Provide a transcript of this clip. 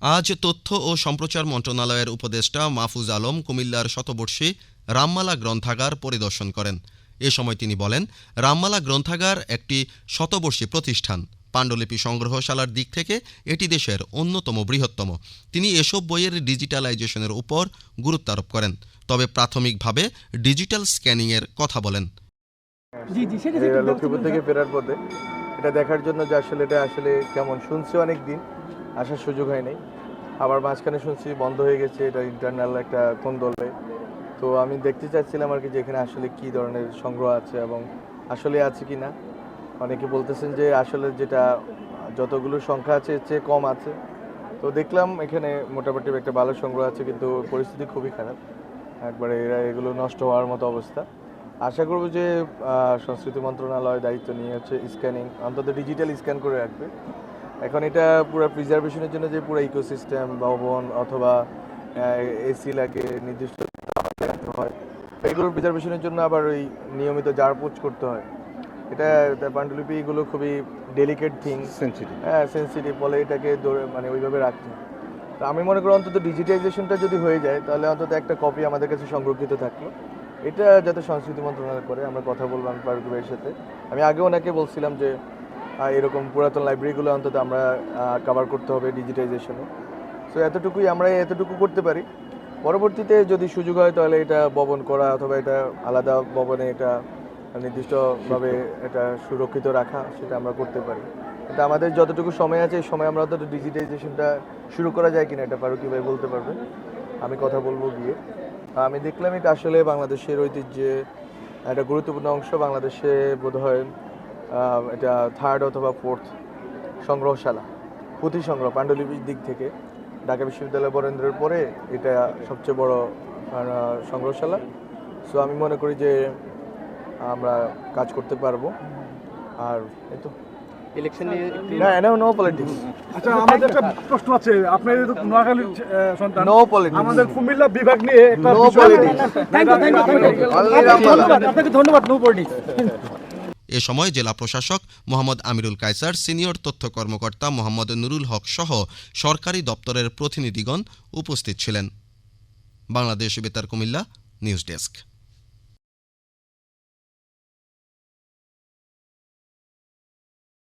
আজ তথ্য ও সম্প্রচার মন্ত্রণালয়ের উপদেষ্টা মাহফুজ আলম কুমিল্লার শতবর্ষী রামমালা গ্রন্থাগার পরিদর্শন করেন। এ সময় তিনি বলেন রামমালা গ্রন্থাগার একটি শতবর্ষী প্রতিষ্ঠান। পাণ্ডুলিপি সংগ্রহশালার দিক থেকে এটি দেশের অন্যতম বৃহত্তম। তিনি এসব বইয়ের ডিজিটালাইজেশনের উপর গুরুত্ব আরোপ করেন। তবে প্রাথমিকভাবে ডিজিটাল স্ক্যানিংয়ের কথা বলেন। জি জি সেটা এই লক্ষ্মীপুর থেকে ফেরার পথে। এটা দেখার জন্য যে আসলে এটা আসলে কেমন শুনছি অনেক দিন আসার সুযোগ হয়নি আবার মাঝখানে শুনছি বন্ধ হয়ে গেছে, এটা ইন্টারনাল একটা কোন দলে। তো আমি দেখতে চাচ্ছিলাম আর কি যে এখানে আসলে কি ধরনের সংগ্রহ আছে এবং আসলে আছে কি না। অনেকে বলতেছেন যে আসলে যেটা যতগুলো সংখ্যা আছে, এর চেয়ে কম আছে। তো দেখলাম এখানে মোটামুটি একটা ভালো সংগ্রহ আছে, কিন্তু পরিস্থিতি খুবই খারাপ। একবারে এরা এগুলো নষ্ট হওয়ার মতো অবস্থা। আশা করব যে সংস্কৃতি মন্ত্রণালয় দায়িত্ব নিয়ে হচ্ছে স্ক্যানিং অন্তত ডিজিটাল স্ক্যান করে রাখবে। এখন এটা পুরো প্রিজার্ভেশনের জন্য যে পুরো ইকোসিস্টেম ভবন অথবা এসি লাগে নির্দিষ্ট হয় এগুলোর প্রিজার্ভেশনের জন্য আবার ওই নিয়মিত জারপোচ করতে হয়। এটা এটা পাণ্ডুলিপি এগুলো খুবই ডেলিকেট থিং সেঞ্চুরি হ্যাঁ সেন্সিটিভ বলে এটাকে ধরে মানে ওইভাবে রাখতে তো আমি মনে করি অন্তত ডিজিটাইজেশনটা যদি হয়ে যায় তাহলে অন্তত একটা কপি আমাদের কাছে সংরক্ষিত থাকল। এটা যাতে সংস্কৃতি মন্ত্রণালয় করে আমরা কথা বললাম ভাইয়ের সাথে। আমি আগে ওনাকে বলছিলাম যে এরকম পুরাতন লাইব্রেরিগুলো অন্তত আমরা কাভার করতে হবে ডিজিটাইজেশনে সো এতটুকুই আমরা এতটুকু করতে পারি। পরবর্তীতে যদি সুযোগ হয় তাহলে এটা ভবন করা অথবা এটা আলাদা ভবনে এটা নির্দিষ্টভাবে এটা সুরক্ষিত রাখা সেটা আমরা করতে পারি। কিন্তু আমাদের যতটুকু সময় আছে এই সময় আমরা অন্তত ডিজিটাইজেশনটা শুরু করা যায় কিনা এটা ফারুকি ভাই বলতে পারবে। আমি কথা বলব গিয়ে। আমি দেখলাম এটা আসলে বাংলাদেশের ঐতিহ্যে একটা গুরুত্বপূর্ণ অংশ। বাংলাদেশে বোধহয় এটা থার্ড অথবা ফোর্থ সংগ্রহশালা পুঁথি সংগ্রহ পাণ্ডুলিপির দিক থেকে। ঢাকা বিশ্ববিদ্যালয় বরেন্দ্রের পরে এটা সবচেয়ে বড় সংগ্রহশালা। সো আমি মনে করি যে আমরা কাজ করতে পারব। আর এই তো। ইলেকশন নিয়ে একটি না এনাও নো পলিটিক্স আচ্ছা আমাদের একটা প্রশ্ন আছে। আপনি যেহেতু নোয়াখালীর সন্তান নো পলিটিক্স আমাদের কুমিল্লা বিভাগ নিয়ে একটা আপনাকে ধন্যবাদ নো পলিটিক্স এ সময় জেলা প্রশাসক মোহাম্মদ আমিরুল কায়সার, সিনিয়র তথ্য কর্মকর্তা মোহাম্মদ নুরুল হক সহ সরকারি দপ্তরের প্রতিনিধিগণ উপস্থিত ছিলেন। বাংলাদেশ বেতার কুমিল্লা নিউজ ডেস্ক।